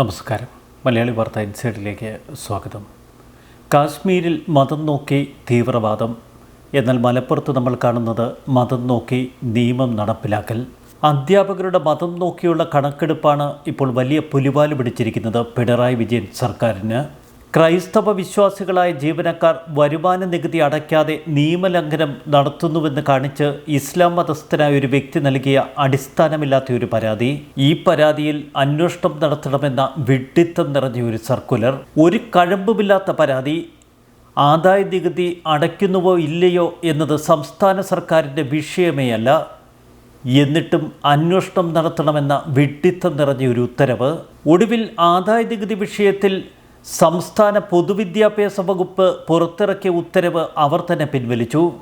നമസ്കാരം. മലയാളി വാർത്ത ഇൻസൈഡിലേക്ക് സ്വാഗതം. കാശ്മീരിൽ മതം നോക്കി തീവ്രവാദം. എന്നാൽ മലപ്പുറത്ത് നമ്മൾ കാണുന്നത് മതം നോക്കി നിയമം നടപ്പിലാക്കൽ. അധ്യാപകരുടെ മതം നോക്കിയുള്ള കണക്കെടുപ്പാണ് ഇപ്പോൾ വലിയ പുലിവാൽ പിടിച്ചിരിക്കുന്നത് പിണറായി വിജയൻ സർക്കാരിന്. ക്രൈസ്തവ വിശ്വാസികളായ ജീവനക്കാർ വരുമാന നികുതി അടയ്ക്കാതെ നിയമലംഘനം നടത്തുന്നുവെന്ന് കാണിച്ച് ഇസ്ലാം മതസ്ഥനായ ഒരു വ്യക്തി നൽകിയ അടിസ്ഥാനമില്ലാത്ത ഒരു പരാതി. ഈ പരാതിയിൽ അന്വേഷണം നടത്തണമെന്ന വിഡ്ഢിത്തം നിറഞ്ഞ ഒരു സർക്കുലർ ഒരു കഴമ്പുമില്ലാത്ത പരാതി ആദായ നികുതി അടയ്ക്കുന്നുവോ ഇല്ലയോ എന്നത് സംസ്ഥാന സർക്കാരിന്റെ വിഷയമേ അല്ല എന്നിട്ടും അന്വേഷണം നടത്തണമെന്ന വിഡ്ഢിത്തം നിറഞ്ഞ ഒരു ഉത്തരവ്. ഒടുവിൽ ആദായ നികുതി വിഷയത്തിൽ സംസ്ഥാന പൊതുവിദ്യാഭ്യാസ വകുപ്പ് പുറത്തിറക്കിയ ഉത്തരവ് അവർ തന്നെ പിൻവലിച്ചു.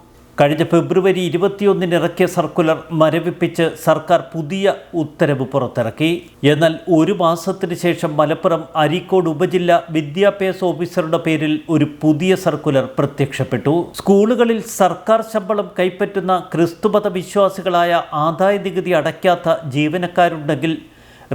കഴിഞ്ഞ ഫെബ്രുവരി ഇരുപത്തിയൊന്നിന് ഇറക്കിയ സർക്കുലർ മരവിപ്പിച്ച് സർക്കാർ പുതിയ ഉത്തരവ് പുറത്തിറക്കി. എന്നാൽ ഒരു മാസത്തിന് ശേഷം മലപ്പുറം അരീക്കോട് ഉപജില്ല വിദ്യാഭ്യാസ ഓഫീസറുടെ പേരിൽ ഒരു പുതിയ സർക്കുലർ പ്രത്യക്ഷപ്പെട്ടു. സ്കൂളുകളിൽ സർക്കാർ ശമ്പളം കൈപ്പറ്റുന്ന ക്രിസ്തുമത വിശ്വാസികളായ ആദായ നികുതി അടയ്ക്കാത്ത ജീവനക്കാരുണ്ടെങ്കിൽ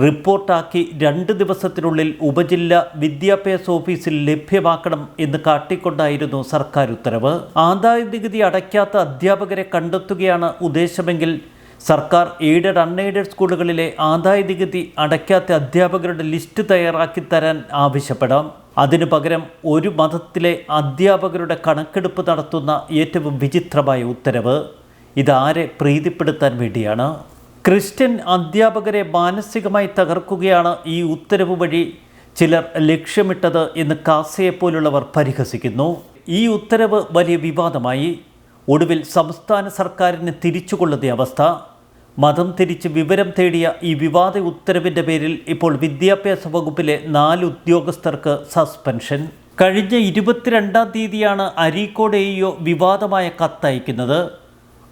റിപ്പോർട്ടാക്കി രണ്ട് ദിവസത്തിനുള്ളിൽ ഉപജില്ല വിദ്യാഭ്യാസ ഓഫീസിൽ ലഭ്യമാക്കണം എന്ന് കാട്ടിക്കൊണ്ടായിരുന്നു സർക്കാർ ഉത്തരവ്. ആദായ നികുതി അടയ്ക്കാത്ത അധ്യാപകരെ കണ്ടെത്തുകയാണ് ഉദ്ദേശമെങ്കിൽ സർക്കാർ എയ്ഡഡ് അൺഎയ്ഡഡ് സ്കൂളുകളിലെ ആദായ നികുതി അടയ്ക്കാത്ത അധ്യാപകരുടെ ലിസ്റ്റ് തയ്യാറാക്കി തരാൻ ആവശ്യപ്പെടാം. അതിനു പകരം ഒരു മതത്തിലെ അധ്യാപകരുടെ കണക്കെടുപ്പ് നടത്തുന്ന ഏറ്റവും വിചിത്രമായ ഉത്തരവ്. ഇതാരെ പ്രീതിപ്പെടുത്താൻ വേണ്ടിയാണ്. ക്രിസ്ത്യൻ അധ്യാപകരെ മാനസികമായി തകർക്കുകയാണ് ഈ ഉത്തരവ് വഴി ചിലർ ലക്ഷ്യമിട്ടത് എന്ന് കാസയെപ്പോലുള്ളവർ പരിഹസിക്കുന്നു. ഈ ഉത്തരവ് വലിയ വിവാദമായി. ഒടുവിൽ സംസ്ഥാന സർക്കാരിന് തിരിച്ചുകൊള്ളുന്ന അവസ്ഥ. മതം തിരിച്ച് വിവരം തേടിയ ഈ വിവാദ ഉത്തരവിന്റെ പേരിൽ ഇപ്പോൾ വിദ്യാഭ്യാസ വകുപ്പിലെ നാല് ഉദ്യോഗസ്ഥർക്ക് സസ്പെൻഷൻ. കഴിഞ്ഞ ഇരുപത്തിരണ്ടാം തീയതിയാണ് അരീക്കോട് വിവാദമായ കത്തയക്കുന്നത്.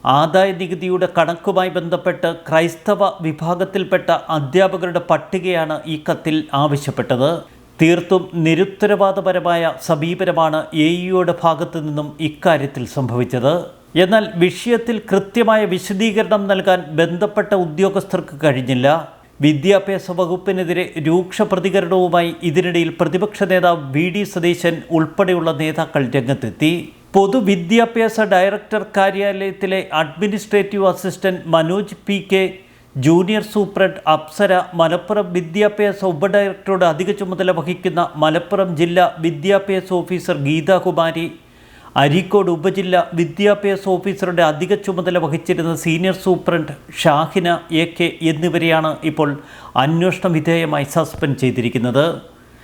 ആദായ നികുതിയുടെ കണക്കുമായി ബന്ധപ്പെട്ട് ക്രൈസ്തവ വിഭാഗത്തിൽപ്പെട്ട അധ്യാപകരുടെ പട്ടികയാണ് ഈ കത്തിൽ ആവശ്യപ്പെട്ടത്. തീർത്തും നിരുത്തരവാദപരമായ സമീപനമാണ് എ ഇയുടെ ഭാഗത്തു നിന്നും ഇക്കാര്യത്തിൽ സംഭവിച്ചത്. എന്നാൽ വിഷയത്തിൽ കൃത്യമായ വിശദീകരണം നൽകാൻ ബന്ധപ്പെട്ട ഉദ്യോഗസ്ഥർക്ക് കഴിഞ്ഞില്ല. വിദ്യാഭ്യാസ വകുപ്പിനെതിരെ രൂക്ഷ പ്രതികരണവുമായി ഇതിനിടയിൽ പ്രതിപക്ഷ നേതാവ് വി ഡി സതീശൻ ഉൾപ്പെടെയുള്ള നേതാക്കൾ രംഗത്തെത്തി. പൊതുവിദ്യാഭ്യാസ director കാര്യാലയത്തിലെ administrative assistant Manoj P K junior superintendent Apsara Malappuram വിദ്യാഭ്യാസ ഉപഡയറക്ടറുടെ അധിക ചുമതല വഹിക്കുന്ന മലപ്പുറം ജില്ലാ വിദ്യാഭ്യാസ ഓഫീസർ ഗീതാകുമാരി അരീക്കോട് ഉപജില്ല വിദ്യാഭ്യാസ ഓഫീസറുടെ അധിക ചുമതല വഹിച്ചിരുന്ന senior superintendent Shahina A K എന്നിവരെയാണ് ഇപ്പോൾ അന്വേഷണ വിധേയമായി സസ്പെൻഡ് ചെയ്തിരിക്കുന്നത്.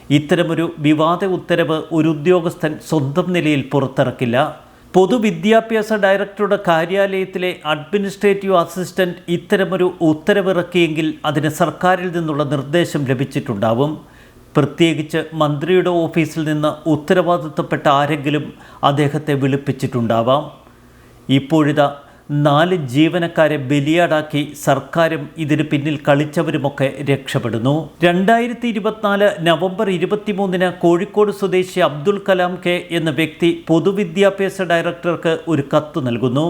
ഇത്തരമൊരു വിവാദ ഉത്തരവ് ഒരു ഉദ്യോഗസ്ഥൻ സ്വന്തം നിലയിൽ പുറത്തിറക്കില്ല. പൊതുവിദ്യാഭ്യാസ ഡയറക്ടറുടെ കാര്യാലയത്തിലെ അഡ്മിനിസ്ട്രേറ്റീവ് അസിസ്റ്റന്റ് ഇത്തരമൊരു ഉത്തരവിറക്കിയെങ്കിൽ അതിന് സർക്കാരിൽ നിന്നുള്ള നിർദ്ദേശം ലഭിച്ചിട്ടുണ്ടാവും. പ്രത്യേകിച്ച് മന്ത്രിയുടെ ഓഫീസിൽ നിന്ന് ഉത്തരവാദിത്തപ്പെട്ട ആരെങ്കിലും അദ്ദേഹത്തെ വിളിപ്പിച്ചിട്ടുണ്ടാവാം. ഇപ്പോഴിതാ നാല് ജീവനക്കാരെ ബലിയാടാക്കി സർക്കാരും ഇതിന് പിന്നിൽ കളിച്ചവരുമൊക്കെ രക്ഷപ്പെടുന്നു. രണ്ടായിരത്തി ഇരുപത്തിനാല് നവംബർ ഇരുപത്തിമൂന്നിന് കോഴിക്കോട് സ്വദേശി അബ്ദുൽ കലാം കെ എന്ന വ്യക്തി പൊതുവിദ്യാഭ്യാസ ഡയറക്ടർക്ക് ഒരു കത്ത് നൽകുന്നു.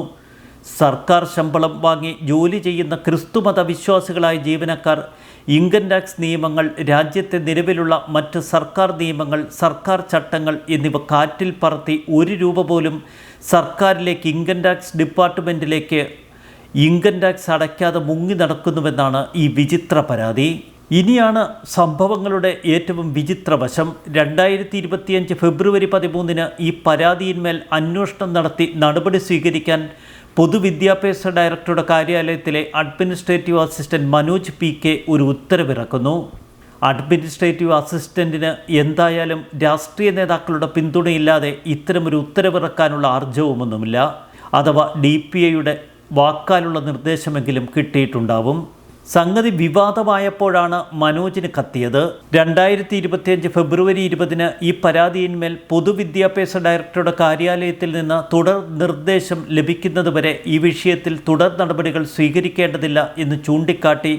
സർക്കാർ ശമ്പളം വാങ്ങി ജോലി ചെയ്യുന്ന ക്രിസ്തുമത വിശ്വാസികളായ ജീവനക്കാർ ഇൻകം ടാക്സ് നിയമങ്ങൾ രാജ്യത്തെ നിലവിലുള്ള മറ്റ് സർക്കാർ നിയമങ്ങൾ സർക്കാർ ചട്ടങ്ങൾ എന്നിവ കാറ്റിൽ പറത്തി ഒരു രൂപ പോലും സർക്കാരിലേക്ക് ഇൻകം ടാക്സ് ഡിപ്പാർട്ട്മെന്റിലേക്ക് ഇൻകം ടാക്സ് അടയ്ക്കാതെ മുങ്ങി നടക്കുന്നുവെന്നാണ് ഈ വിചിത്ര പരാതി. ഇനിയാണ് സംഭവങ്ങളുടെ ഏറ്റവും വിചിത്ര വശം. രണ്ടായിരത്തി ഇരുപത്തിയഞ്ച് ഫെബ്രുവരി പതിമൂന്നിന് ഈ പരാതിയിന്മേൽ അന്വേഷണം നടത്തി നടപടി സ്വീകരിക്കാൻ പൊതുവിദ്യാഭ്യാസ ഡയറക്ടറുടെ കാര്യാലയത്തിലെ administrative assistant Manoj P K ഒരു ഉത്തരവിറക്കുന്നു. അഡ്മിനിസ്ട്രേറ്റീവ് അസിസ്റ്റന്റിന് എന്തായാലും രാഷ്ട്രീയ നേതാക്കളുടെ പിന്തുണയില്ലാതെ ഇത്തരമൊരു ഉത്തരവിറക്കാനുള്ള ആർജവുമൊന്നുമില്ല. അഥവാ ഡി പി ഐയുടെ വാക്കാലുള്ള നിർദ്ദേശമെങ്കിലും കിട്ടിയിട്ടുണ്ടാവും. സംഗതി വിവാദമായപ്പോഴാണ് മനോജിന് കത്തിയത്. രണ്ടായിരത്തി ഇരുപത്തിയഞ്ച് ഫെബ്രുവരി ഇരുപതിന് ഈ പരാതിയിന്മേൽ പൊതുവിദ്യാഭ്യാസ ഡയറക്ടറുടെ കാര്യാലയത്തിൽ നിന്ന് തുടർ നിർദ്ദേശം ലഭിക്കുന്നതുവരെ ഈ വിഷയത്തിൽ തുടർ നടപടികൾ സ്വീകരിക്കേണ്ടതില്ല എന്ന് ചൂണ്ടിക്കാട്ടി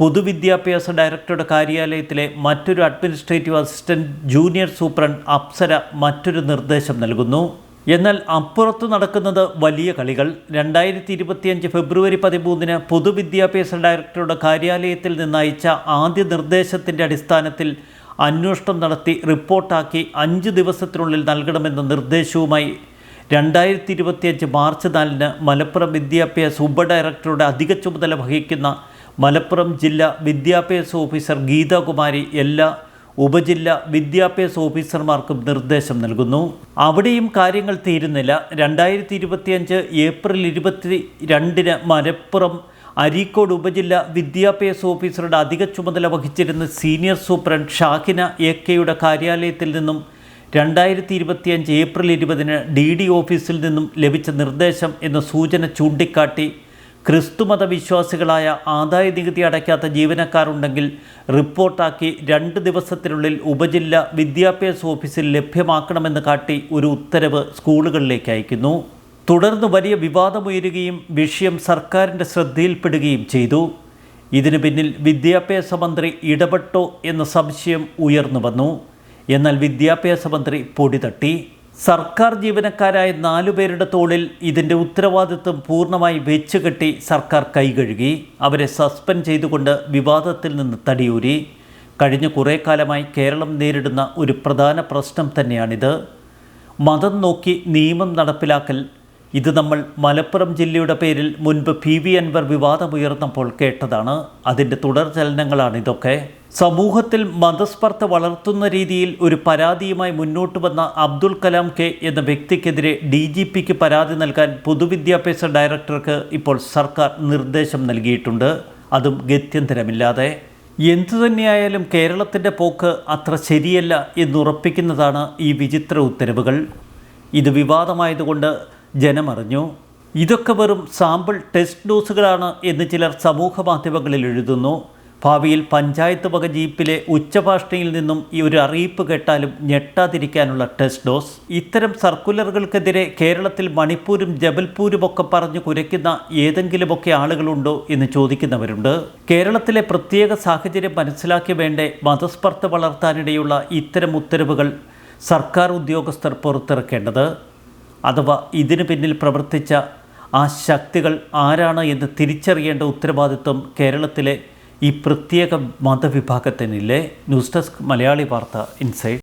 പൊതുവിദ്യാഭ്യാസ ഡയറക്ടറുടെ കാര്യാലയത്തിലെ മറ്റൊരു administrative assistant junior superintendent Apsara മറ്റൊരു നിർദ്ദേശം നൽകുന്നു. എന്നാൽ അപ്പുറത്ത് നടക്കുന്നത് വലിയ കളികൾ. രണ്ടായിരത്തി ഇരുപത്തിയഞ്ച് ഫെബ്രുവരി പതിമൂന്നിന് പൊതുവിദ്യാഭ്യാസ ഡയറക്ടറുടെ കാര്യാലയത്തിൽ നിന്നയച്ച ആദ്യ നിർദ്ദേശത്തിന്റെ അടിസ്ഥാനത്തിൽ അന്വേഷണം നടത്തി റിപ്പോർട്ടാക്കി അഞ്ച് ദിവസത്തിനുള്ളിൽ നൽകണമെന്ന നിർദ്ദേശവുമായി രണ്ടായിരത്തി ഇരുപത്തിയഞ്ച് മാർച്ച് നാലിന് മലപ്പുറം വിദ്യാഭ്യാസ ഉപഡയറക്ടറുടെ അധിക ചുമതല വഹിക്കുന്ന മലപ്പുറം ജില്ലാ വിദ്യാഭ്യാസ ഓഫീസർ ഗീതാകുമാരി എല്ലാ ഉപജില്ല വിദ്യാഭ്യാസ ഓഫീസർമാർക്കും നിർദ്ദേശം നൽകുന്നു. അവിടെയും കാര്യങ്ങൾ തീരുന്നില്ല. രണ്ടായിരത്തി ഇരുപത്തിയഞ്ച് ഏപ്രിൽ ഇരുപത്തി രണ്ടിന് മലപ്പുറം അരീക്കോട് ഉപജില്ല വിദ്യാഭ്യാസ ഓഫീസറുടെ അധിക ചുമതല വഹിച്ചിരുന്ന സീനിയർ സൂപ്രണ്ട് ഷാഹിന എ കെയുടെ കാര്യാലയത്തിൽ നിന്നും രണ്ടായിരത്തി ഇരുപത്തിയഞ്ച് ഏപ്രിൽ ഇരുപതിന് ഡി ഡി ഓഫീസിൽ നിന്നും ലഭിച്ച നിർദ്ദേശം എന്ന സൂചന ചൂണ്ടിക്കാട്ടി ക്രിസ്തുമത വിശ്വാസികളായ ആദായ നികുതി അടയ്ക്കാത്ത ജീവനക്കാരുണ്ടെങ്കിൽ റിപ്പോർട്ടാക്കി രണ്ട് ദിവസത്തിനുള്ളിൽ ഉപജില്ല വിദ്യാഭ്യാസ ഓഫീസിൽ ലഭ്യമാക്കണമെന്ന് കാട്ടി ഒരു ഉത്തരവ് സ്കൂളുകളിലേക്ക് അയക്കുന്നു. തുടർന്ന് വലിയ വിവാദമുയരുകയും വിഷയം സർക്കാരിന്റെ ശ്രദ്ധയിൽപ്പെടുകയും ചെയ്തു. ഇതിനു പിന്നിൽ വിദ്യാഭ്യാസ മന്ത്രി ഇടപെട്ടോ എന്ന സംശയം ഉയർന്നു വന്നു. എന്നാൽ വിദ്യാഭ്യാസ മന്ത്രി പൊടി തട്ടി. സർക്കാർ ജീവനക്കാരായ നാലു പേരുടെ തോളിൽ ഇതിന്റെ ഉത്തരവാദിത്വം പൂർണമായി വെച്ചുകെട്ടി സർക്കാർ കൈകഴുകി അവരെ സസ്പെൻഡ് ചെയ്തുകൊണ്ട് വിവാദത്തിൽ നിന്ന് തടിയൂരി. കഴിഞ്ഞ കുറേ കാലമായി കേരളം നേരിടുന്ന ഒരു പ്രധാന പ്രശ്നം തന്നെയാണിത്. മതം നോക്കി നിയമം നടപ്പിലാക്കൽ ഇത് നമ്മൾ മലപ്പുറം ജില്ലയുടെ പേരിൽ മുൻപ് പി വി അൻവർ വിവാദമുയർന്നപ്പോൾ കേട്ടതാണ്. അതിന്റെ തുടർ ചലനങ്ങളാണ് ഇതൊക്കെ. സമൂഹത്തിൽ മതസ്പർദ്ധ വളർത്തുന്ന രീതിയിൽ ഒരു പരാതിയുമായി മുന്നോട്ട് വന്ന അബ്ദുൽ കലാം കെ എന്ന വ്യക്തിക്കെതിരെ ഡി ജി പിക്ക് പരാതി നൽകാൻ പൊതുവിദ്യാഭ്യാസ ഡയറക്ടർക്ക് ഇപ്പോൾ സർക്കാർ നിർദ്ദേശം നൽകിയിട്ടുണ്ട്. അതും ഗത്യന്തരമില്ലാതെ. എന്തു തന്നെയായാലും കേരളത്തിന്റെ പോക്ക് അത്ര ശരിയല്ല എന്നുറപ്പിക്കുന്നതാണ് ഈ വിചിത്ര ഉത്തരവുകൾ. ഇത് വിവാദമായതുകൊണ്ട് ജനമറിഞ്ഞു. ഇതൊക്കെ വെറും സാമ്പിൾ ടെസ്റ്റ് ഡോസുകളാണ് എന്ന് ചിലർ സമൂഹ മാധ്യമങ്ങളിൽ എഴുതുന്നു. ഭാവിയിൽ പഞ്ചായത്ത് വക ജീപ്പിലെ ഉച്ചഭാഷണിയിൽ നിന്നും ഈ ഒരു അറിയിപ്പ് കേട്ടാലും ഞെട്ടാതിരിക്കാനുള്ള ടെസ്റ്റ് ഡോസ്. ഇത്തരം സർക്കുലറുകൾക്കെതിരെ കേരളത്തിൽ മണിപ്പൂരും ജബൽപൂരും ഒക്കെ പറഞ്ഞു കുരയ്ക്കുന്ന ഏതെങ്കിലുമൊക്കെ ആളുകളുണ്ടോ എന്ന് ചോദിക്കുന്നവരുണ്ട്. കേരളത്തിലെ പ്രത്യേക സാഹചര്യം മനസ്സിലാക്കി വേണ്ടേ മതസ്പർദ്ധ വളർത്താനിടയുള്ള ഇത്തരം ഉത്തരവുകൾ സർക്കാർ ഉദ്യോഗസ്ഥർ പുറത്തിറക്കേണ്ടത്. അഥവാ ഇതിനു പിന്നിൽ പ്രവർത്തിച്ച ആ ശക്തികൾ ആരാണ് എന്ന് തിരിച്ചറിയേണ്ട ഉത്തരവാദിത്വം കേരളത്തിലെ ഈ പ്രത്യേക മതവിഭാഗത്തിനില്ലേ? ന്യൂസ് ഡെസ്ക് മലയാളി വാർത്ത ഇൻസൈഡ്.